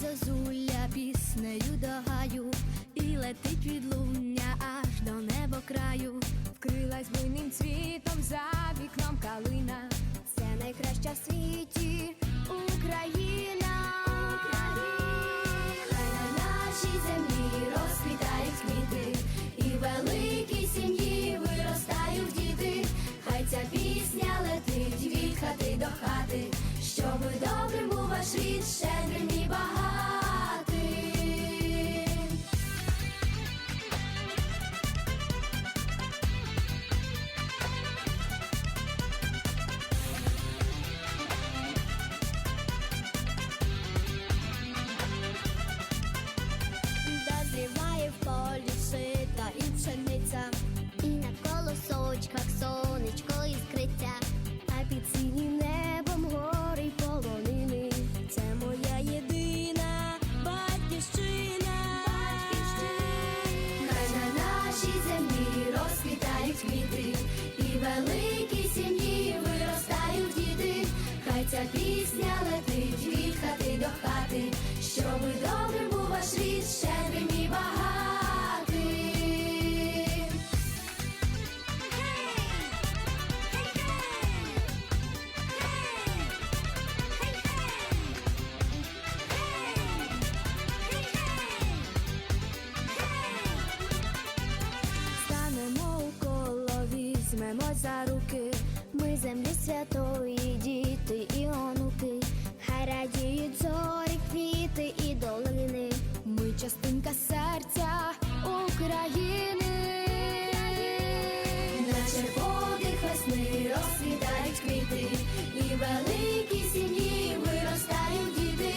зозуля піснею до гаю, і летить від луня аж до небокраю. Вкрилась буйним цвітом за вікном калина. Це найкраща в світі Україна. Ця пісня летить від хати до хати, щоби добрим був ваш рід, щедрим і багатим. Станемо у коло, візьмемо за руки. Ми землі святої, діти частинка серця України. Наче подих весни розквітають квіти, і великі сім'ї виростають діти.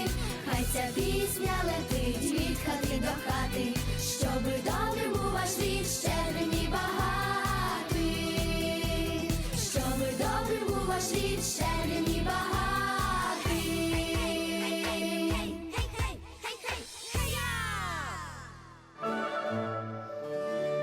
Хай ця пісня летить від хати до хати, щоби добрим був ваш рід, щедрим і багатим, щоби добрим був ваш рід, щедрим.